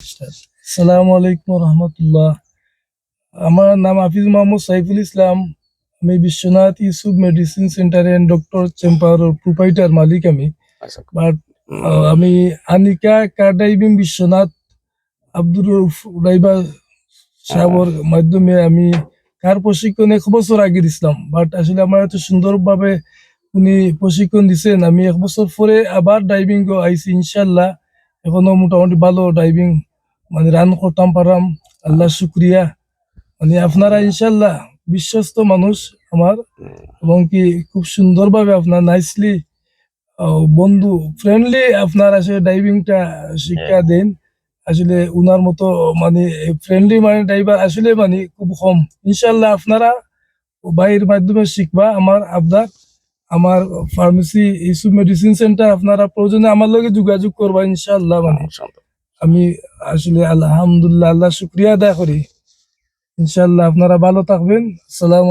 আসসালামু আলাইকুম রহমতুল্লাহ। আমার নাম হাফিজ মোহাম্মদ সাইফুল ইসলাম। আমি Biswanath Yusuf medicine centre and doctor chamber proprietor মালিক আমি। আচ্ছা। বাট আমি আনিকা ড্রাইভিং বিশ্বনাথ আব্দুর রউফ ড্রাইভার সাহেবের মাধ্যমে আমি কার প্রশিক্ষণ এক বছর আগে দিছিলাম। বাট আসলে আমার এত সুন্দরভাবে উনি প্রশিক্ষণ দিছেন আমি এক বছর পরে আবার ড্রাইভিং আইছি ইনশাল্লাহ এখনও মোটামুটি ভালো ড্রাইভিং মানে রান করতাম পারাম আল্লাহ শুক্রিয়া। মানে আপনারা ইনশাল্লাহ বিশ্বস্ত মানুষ আমার। এবং কি খুব সুন্দরভাবে আপনার নাইসলি বন্ধু ফ্রেন্ডলি আপনার আসলে ড্রাইভিংটা শিক্ষা দেন। আসলে উনার মতো মানে ফ্রেন্ডলি মানে ড্রাইভার আসলে মানে খুব কম। ইনশাল্লাহ আপনারা বাইর মাধ্যমে শিখবা। আমার আবদার আমার ফার্মেসি ইস্যু মেডিসিন সেন্টার আপনারা প্রয়োজনে আমার লগে যোগাযোগ করবা ইনশাল্লাহ মানে। আমি আসলে আলহামদুলিল্লাহ আল্লাহ শুক্রিয়া আদায় করি। ইনশাল্লাহ আপনারা ভালো থাকবেন। সালাম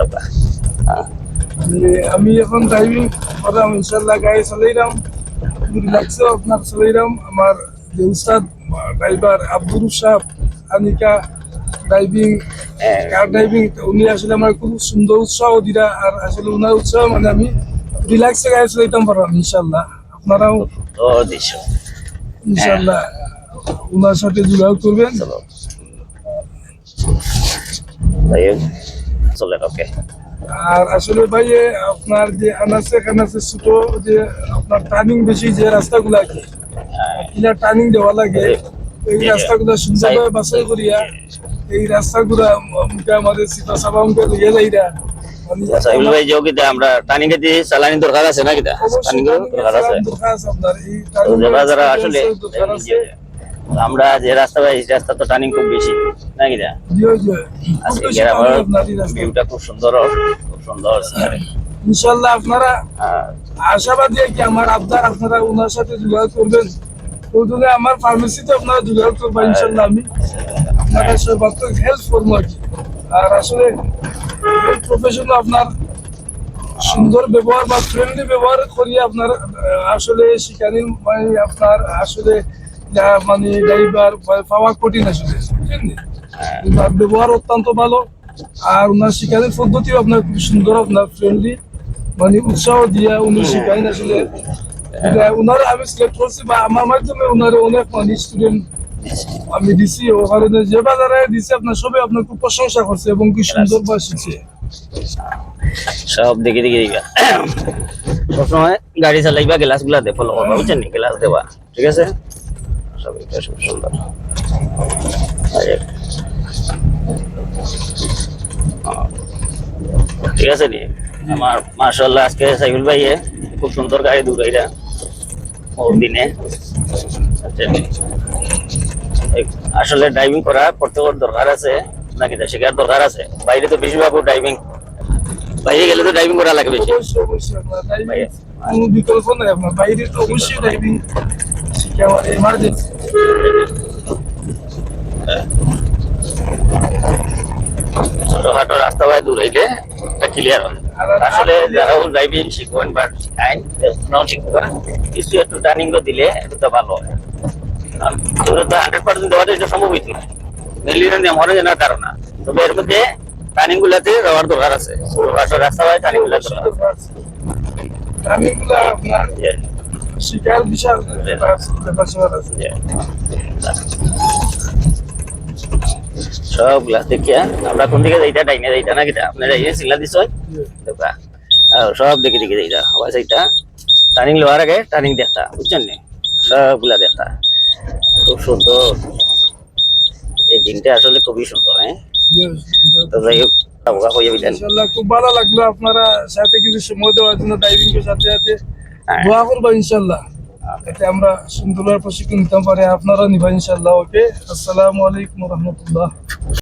আমি এখন ড্রাইভিং করাম ইনশাল্লাহ গাড়ি চালাইলাম রিল্যাক্সে আপনার চালাইলাম আমার যে উস্তাদ ড্রাইভার আব্দুর সাহেব আনিকা ড্রাইভিং কার ড্রাইভিং উনি আসলে আমার খুব সুন্দর উৎসাহ দিরা। আর আসলে উনার উৎসাহ মানে আমি রিল্যাক্সে গাড়ি চালাইতাম পারলাম ইনশাল্লাহ আপনারাও ইনশাল্লাহ ওনার সাথে যোগাযোগ করবেন। চলো। তাই চলে ওকে। আর আসলে ভাই আপনার যে ছোট যে আপনার টার্নিং বেশি যে রাস্তাগুলা কি কিনা টার্নিং দেওয়া লাগে। এই রাস্তাগুলা সুন্দরভাবে বাছাই করিয়া এই রাস্তাগুলা মুখে আমাদের সিটা সাবা মুখে লইয়া যাইরা। আচ্ছা আমরা টার্নিং এ দিয়ে চালানি দরকার আছে না কিটা টার্নিং দরকার আছে? যারা আসলে আছে। আমরা যে রাস্তা পাই রাস্তা তো টার্নিং খুব বেশি না কিটা জিও জিও খুব আজকে বেশি গ্রামের turning আপনার এই রাস্তায়। ভিউটা খুব সুন্দর খুব সুন্দর। ইনশাল্লাহ আপনারা হ্যাঁ, আশাবাদী কি আমার আবদার আপনারা ওনার সাথে যোগাযোগ করবেন। প্রয়োজনে আমার ফার্মেসিতে আপনারা যোগাযোগ করবেন ইনশাল্লাহ আমি আপনারা সর্বাত্মক হেল্প করব আর কি আর আসলে প্রফেশন আপনার সুন্দর ব্যবহার বা ফ্রেন্ডলি ব্যবহার করিয়ে আপনার আসলে শিকারী মানে আপনার আসলে মানে ড্রাইভার পাওয়া কঠিন আসলে বুঝলেন ব্যবহার অত্যন্ত ভালো আর ওনার শিকারের পদ্ধতিও আপনার খুব সুন্দর আপনার ফ্রেন্ডলি মানে উৎসাহ দিয়া উনি শিখাইন আসলে। ওনার আমি সিলেক্ট করছি বা আমার মাধ্যমে ওনার অনেক মানে স্টুডেন্ট আমি দিছি ও কারণে যে বাজারে দিছি আপনার সবাই আপনার খুব প্রশংসা করছে এবং কি সুন্দর বা শিখছে সব দেখে দেখে দিবা সবসময় গাড়ি চালাইবা গ্লাসগুলা দে ফলো করবা বুঝছেন গ্লাস দেবা ঠিক আছে? সব এটা খুব সুন্দর। ঠিক আছে নি? আমার মার্শাল্লাহ, আজকে সাইফুল ভাই খুব সুন্দর গাড়ি দূরাইরা ওর দিনে। আচ্ছা। আসলে ড্রাইভিং করা প্রত্যেকের দরকার আছে, নাকি শেখার দরকার আছে? বাইরে তো বেশিরভাগ ড্রাইভিং বাইরে গেলে তো ড্রাইভিং করা লাগে বেশি। বিকল্প নাই আপনার বাইরে তো অবশ্যই ড্রাইভিং শিখে আমার এমার্জেন্সি ছোটখাটো রাস্তা বাই দূর হইলে ক্লিয়ার হয় আসলে যারা ড্রাইভিং শিখবেন বা নাও শিখতে পারেন কিছু একটু ট্রেনিং দিলে একটু তো ভালো এগুলো তো হান্ড্রেড পার্সেন্ট দেওয়াটা এটা সম্ভব হইতো না। মিলিয়ন দিয়ে মরে জানার কারণ না। তবে এর মধ্যে ট্রেনিং গুলাতে দেওয়ার দরকার আছে। রাস্তা বাই ট্রেনিংগুলা দরকার আছে। বিশাল ব্যাপার ব্যাপার স্যাপার আছে yeah. আমরা কোন দিকে ডাইনে না কিটা সিলা দিছ সব আবার টার্নিং লওয়ার আগে টার্নিং দেখতা, বুঝছেন নি? সবগুলা দেখতা। খুব সুন্দর। এই দিনটা আসলে খুবই সুন্দর হ্যাঁ? তো যাই হোক খুব ভালো লাগল আপনারা সাথে কিছু সময় দেওয়ার জন্য সাথে সাথে। দোয়া করব ইনশাল্লাহ এতে আমরা সুন্দরভাবে প্রশিক্ষণ নিতে পারি। আপনারা নিবা ইনশাল্লাহ ওকে আসসালামু আলাইকুম রহমতুল্লাহ।